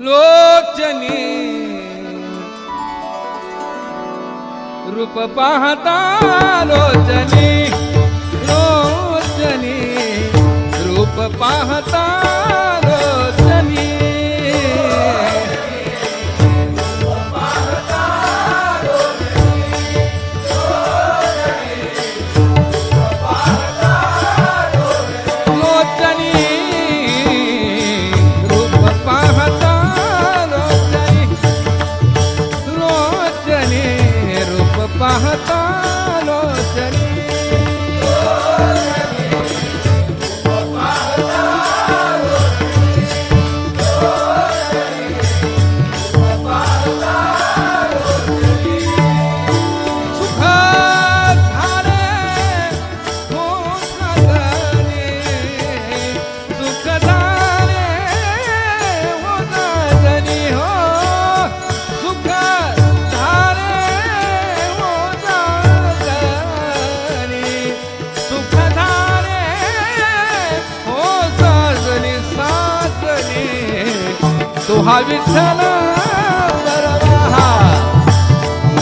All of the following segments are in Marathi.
लोचनी रूप पाहता लोचनी रूप हा विठ्ठल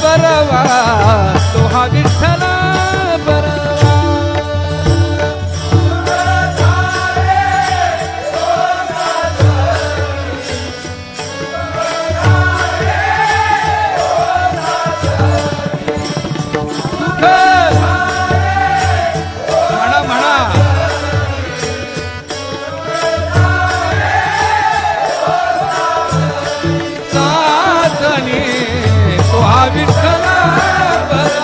बरवा बरवा بالسلام